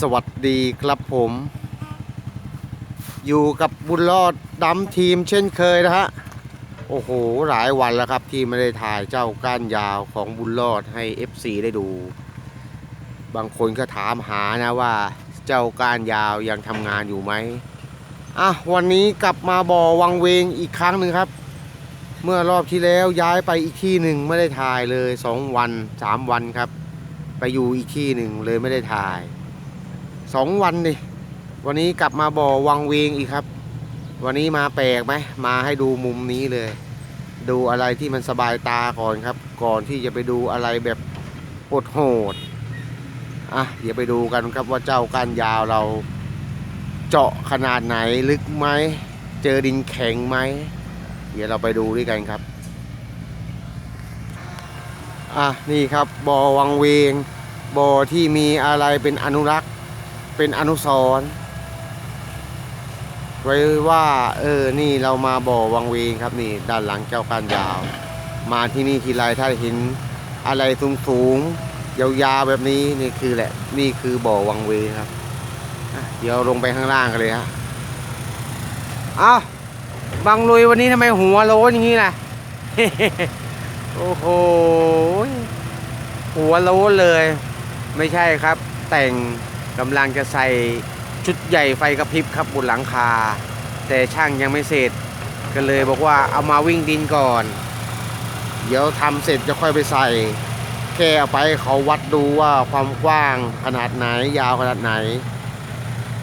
สวัสดีครับผม อยู่กับบุญรอดดำทีมเช่นเคยนะฮะ โอ้โห หลายวันแล้วครับที่ไม่ได้ถ่ายเจ้าก้านยาวของบุญรอดให้ FC ได้ดู บางคนก็ถามหานะว่า เจ้าก้านยาวยังทำงานอยู่ไหมอะวันนี้กลับมาบ่อวังเวงอีกครั้งหนึ่งครับ เมื่อรอบที่แล้วย้ายไปอีกที่หนึ่งไม่ได้ถ่ายเลยสองวันสามวันครับ ไปอยู่อีกที่หนึ่งเลยไม่ได้ถ่าย สองวันดิวันนี้กลับมาบ่อวังเวงอีกครับ วันนี้มาแปลกไหมมาให้ดูมุมนี้เลย ดูอะไรที่มันสบายตาก่อนครับ ก่อนที่จะไปดูอะไรแบบโหดโหดอะเดี๋ยวไปดูกันครับว่าเจ้าก้านยาวเรา เจาะขนาดไหนลึกไหมเจอดินแข็งไหมเดี๋ยวเราไปดูด้วยกันครับอะนี่ครับบ่อวังเวงบ่อที่มีอะไรเป็นอนุรักษ์ เป็นอนุสรณ์ไว้ว่า เออ นี่เรามาบ่อวังเวงครับนี่ ด้านหลังเจ้าการยาว มาที่นี่ทีไรถ้าเห็นอะไรสูงสูงๆยาวๆแบบนี้นี่คือแหละ นี่คือบ่อวังเวงครับเดี๋ยวลงไปข้างล่างกันเลยฮะอ้าวบางลุยวันนี้ทำไมหัวโล้นอย่างนี้ล่ะโอ้โหหัวโล้นเลย ไม่ใช่ครับ แต่ง กำลังจะใส่ชุดใหญ่ไฟกระพริบครับบนหลังคา แต่ช่างยังไม่เสร็จก็เลยบอกว่าเอามาวิ่งดินก่อน เดี๋ยวทำเสร็จจะค่อยไปใส่ แค่เอาไปเขาวัดดูว่าความกว้างขนาดไหนยาวขนาดไหน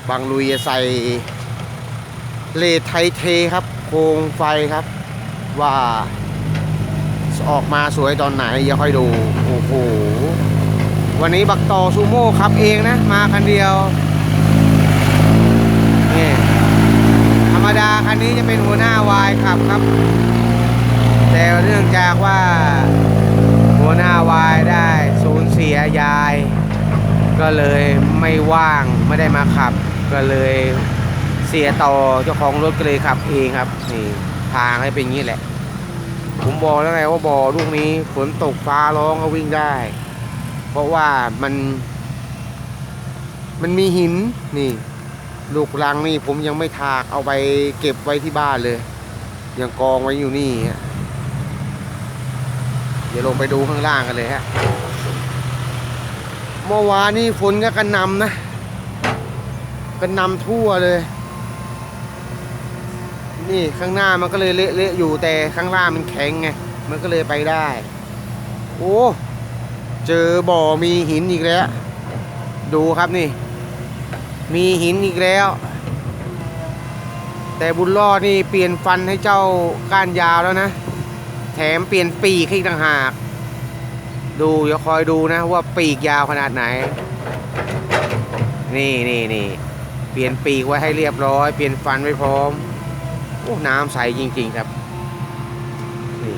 บางลุยจะใส่เลทไทเทครับโครงไฟครับ ว่าออกมาสวยตอนไหนอย่าค่อยดู โอ้โห วันนี้บักต่อซูโม่ขับเองนะ มาคันเดียวนี่ธรรมดาคันนี้จะเป็นหัวหน้าวายขับครับ แต่เนื่องจากว่า หัวหน้าวายได้สูญเสียยาย ก็เลยไม่ว่างไม่ได้มาขับ ก็เลยเสียต่อเจ้าของรถก็เลยขับเองครับนี่ทางให้เป็นงี้แหละ ผมบอกแล้วไงว่าบ่อลูกนี้ฝนตกฟ้าร้องก็วิ่งได้ เพราะว่ามัน มันมีหินนี่ ลูกรังนี่ผมยังไม่ถากเอาไปเก็บไว้ที่บ้านเลย ยังกองไว้อยู่นี่เดี๋ยวลงไปดูข้างล่างกันเลยฮะเมื่อวานนี่ฝนก็กระนำนะกระนำทั่วเลย นี่ข้างหน้ามันก็เลยเละๆอยู่แต่ข้างล่างมันแข็งไงมันก็เลยไปได้ โอ้ เจอบ่อมีหินอีกแล้ว ดูครับนี่ มีหินอีกแล้ว แต่บุญรอดนี่เปลี่ยนฟันให้เจ้าก้านยาวแล้วนะ แถมเปลี่ยนปีกให้อีกต่างหาก ดูเดี๋ยวคอยดูนะว่าปีกยาวขนาดไหน นี่นี่นี่เปลี่ยนปีกไว้ให้เรียบร้อย เปลี่ยนฟันไว้พร้อมโอ้น้ำใสจริง ๆ ครับ นี่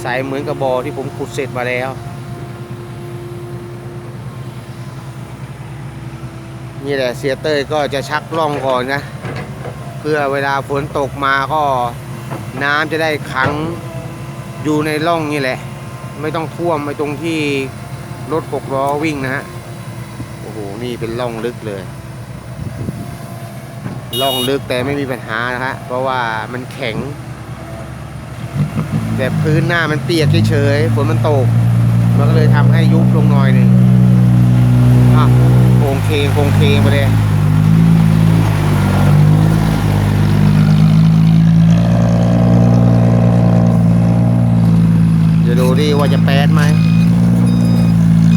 ใสเหมือนกับบ่อที่ผมขุดเสร็จมาแล้ว นี่แหละเสียเต้ยก็จะชักล่องก่อนนะ เพื่อเวลาฝนตกมาก็น้ำจะได้ขังอยู่ในร่องนี่แหละ ไม่ต้องท่วมไปตรงที่รถหกล้อวิ่งนะฮะโอ้โหนี่เป็นร่องลึกเลยล่องลึกแต่ไม่มีปัญหานะฮะเพราะว่ามันแข็ง แต่พื้นหน้ามันเปียกเฉยๆฝนมันตก มันก็เลยทำให้ยุบลงหน่อยหนึ่งอะ งคงโคงเคงไปเลยจะดูดิว่าจะแปดไหม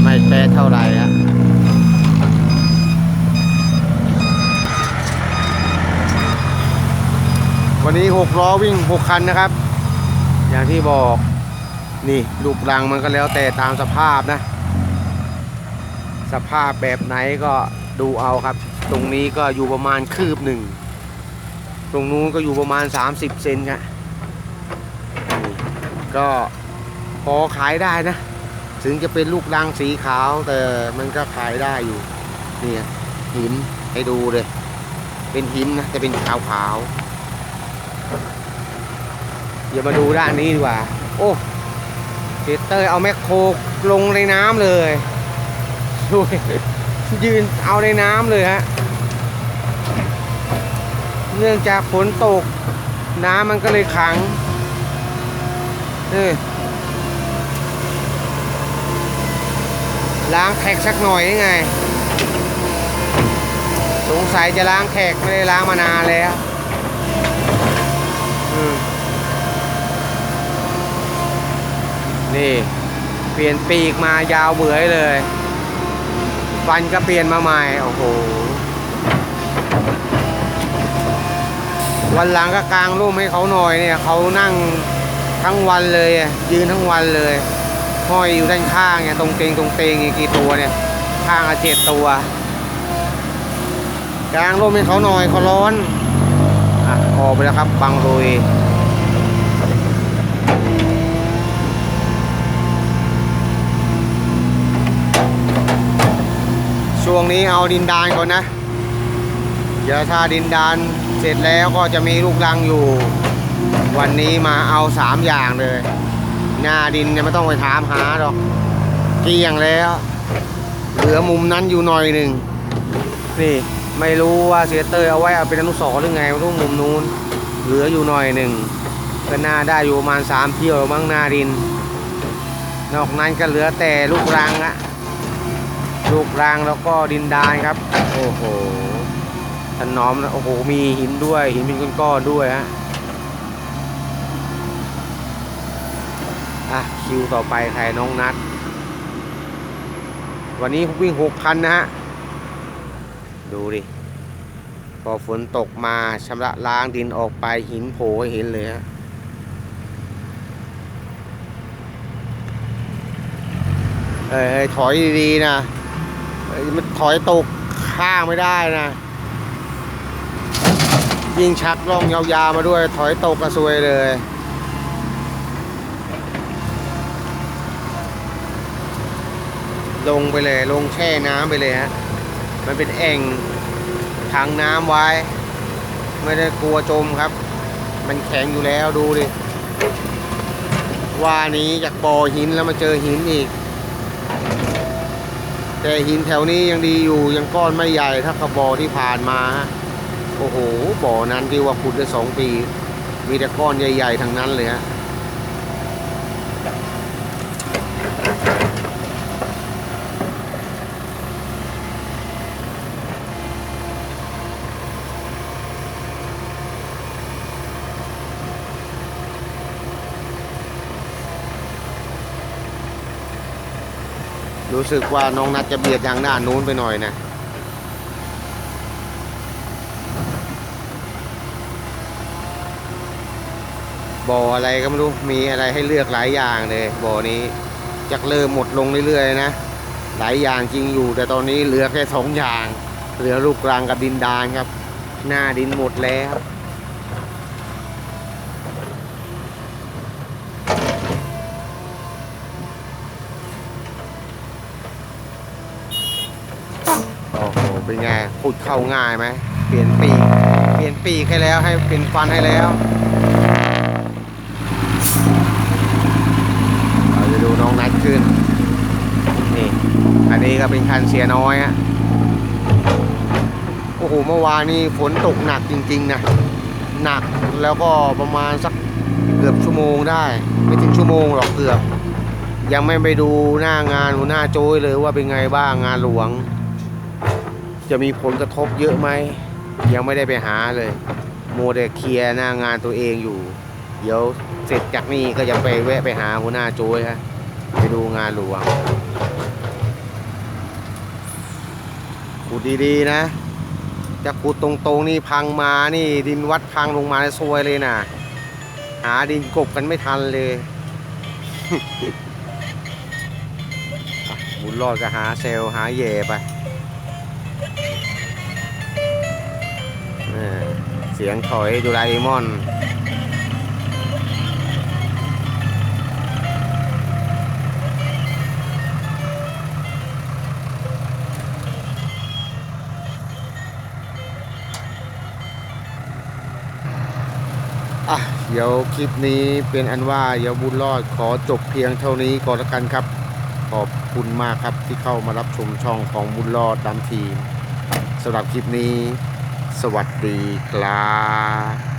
ไม่แปดเท่าไหร่ฮะวันนี้หกล้อวิ่งหกคันนะครับ อย่างที่บอกนี่ลูกรังมันก็แล้วแต่ตามสภาพนะ สภาพแบบไหนก็ดูเอาครับ ตรงนี้ก็อยู่ประมาณคืบหนึ่ง ตรงนู้นก็อยู่ประมาณ 30 เซนครับก็พอขายได้นะ ถึงจะเป็นลูกรังสีขาวแต่มันก็ขายได้อยู่เนี่ยหินให้ดูเลย เป็นหินนะแต่เป็นขาวขาวๆเดี๋ยวมาดูด้านนี้ดีกว่า โอ้เจเตอร์เอาแมคโครลงในน้ำเลย ช่วยยืนเอาในน้ำเลยฮะ เนื่องจากฝนตก น้ำมันก็เลยขังเออล้างแขกสักหน่อยยังไง สงสัยจะล้างแขกไม่ได้ล้างมานานแล้วนี่ เปลี่ยนปีกมายาวเบื่อเลย ฟันก็เปลี่ยนมาใหม่ โอ้โห วันหลังก็กางร่มให้เขาหน่อยเนี่ยเขานั่งทั้งวันเลย ยืนทั้งวันเลยห้อยอยู่ด้านข้างเนี่ยตรงเตงตรงเตงอีกกี่ตัวเนี่ย ข้างละเจ็ดตัวกางร่มให้เขาหน่อยเขาร้อนอะออกไปแล้วครับบังโรย ช่วงนี้เอาดินดานก่อนนะ เดี๋ยวถ้าดินดานเสร็จแล้วก็จะมีลูกรังอยู่ วันนี้มาเอาสามอย่างเลย หน้าดินเนี่ยไม่ต้องไปถามหาหรอกเกลี้ยงแล้ว เหลือมุมนั้นอยู่หน่อยหนึ่งนี่ไม่รู้ว่าเสียเตยเอาไว้เอาเป็นอนุสรณ์หรือไงไม่รู้มุมนู้น เหลืออยู่หน่อยหนึ่งก็น่าได้อยู่ประมาณสามเที่ยวมั้งหน้าดิน นอกนั้นก็เหลือแต่ลูกรังอะ ลูกรังแล้วก็ดินดานครับ โอ้โหถนอมนะโอ้โห มีหินด้วย หินเป็นก้อนๆด้วยฮะอะคิวต่อไปใครน้องนัด วันนี้วิ่งหกคันนะฮะ ดูดิ พอฝนตกมาชำระล้างดินออกไปหินโผล่เห็นเลยฮะเอ้ยถอยดีๆนะ มันถอยตกข้างไม่ได้นะ ยิ่งชักล่องยาวๆมาด้วย ถอยตกกระซวยเลยลงไปเลยลงแช่น้ำไปเลยฮะ มันเป็นแอ่งขังน้ำไว้ ไม่ได้กลัวจมครับ มันแข็งอยู่แล้วดูดิ ว่านี้จากบ่อหินแล้วมาเจอหินอีก แต่หินแถวนี้ยังดีอยู่ยังก้อนไม่ใหญ่ถ้ากับบ่อที่ผ่านมาฮะโอ้โหบ่อนั้นที่ว่าขุดได้สองปี มีแต่ก้อนใหญ่ ๆทั้งนั้นเลยฮะ รู้สึกว่าน้องนัดจะเบียดทางด้านนู้นไปหน่อยนะ บ่ออะไรก็ไม่รู้ มีอะไรให้เลือกหลายอย่างเลย บ่อนี้จะเริ่มหมดลงเรื่อยๆนะ หลายอย่างจริงอยู่ แต่ตอนนี้เหลือแค่สองอย่าง เหลือลูกกลางกับดินดานครับ หน้าดินหมดแล้ว โอ้โห เป็นไง ขุดเข้าง่ายไหมเปลี่ยนปีกเปลี่ยนปีกให้แล้วให้เปลี่ยนฟันให้แล้ว เราจะดูน้องนัดขึ้นนี่อันนี้ก็เป็นคันเสียน้อยอะโอ้โหเมื่อวานนี้ฝนตกหนักจริงๆนะหนักแล้วก็ประมาณสักเกือบชั่วโมงได้ ไม่ถึงชั่วโมงหรอกเกือบ ยังไม่ไปดูหน้างานหัวหน้าโจ้ยเลยว่าเป็นไงบ้างงานหลวง จะมีผลกระทบเยอะไหม ยังไม่ได้ไปหาเลยโมเดเคลียร์หน้างานตัวเองอยู่ เดี๋ยวเสร็จจากนี้ก็จะไปแวะไปหาหัวหน้าโจ้ยฮะไปดูงานหลวงขุดดีๆนะจะขุดตรงๆนี่พังมานี่ดินวัดพังลงมาซวยเลยนะหาดินกบกันไม่ทันเลยบุญรอดก็หาเซลหาเย่ไป เสียงถอยดูไลมอนอะเดี๋ยวคลิปนี้เป็นอันว่าเดี๋ยวบุญรอดขอจบเพียงเท่านี้ก่อนละกันครับ ขอบคุณมากครับที่เข้ามารับชมช่องของบุญรอดดำทีมสำหรับคลิปนี้ สวัสดีครับ